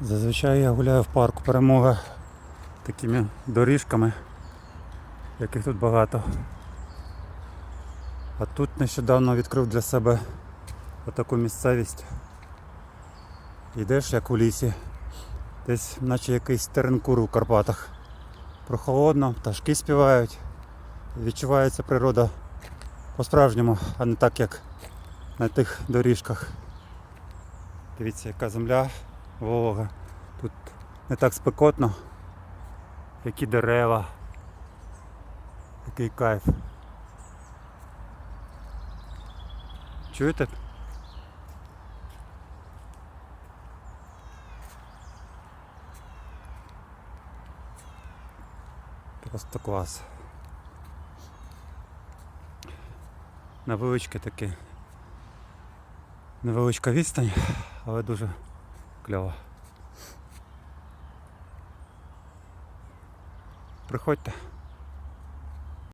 Зазвичай я гуляю в парку перемога такими доріжками, яких тут багато. А тут нещодавно відкрив для себе отаку місцевість. Йдеш як у лісі, десь наче якийсь теренкур у Карпатах. Прохолодно, пташки співають. Відчувається природа по-справжньому, а не так, як на тих доріжках. Дивіться, яка земля волога. Тут не так спекотно, які дерева, який кайф. Чуєте? Просто клас. Невеличке таке. Невеличка відстань, але дуже кльово. Приходьте.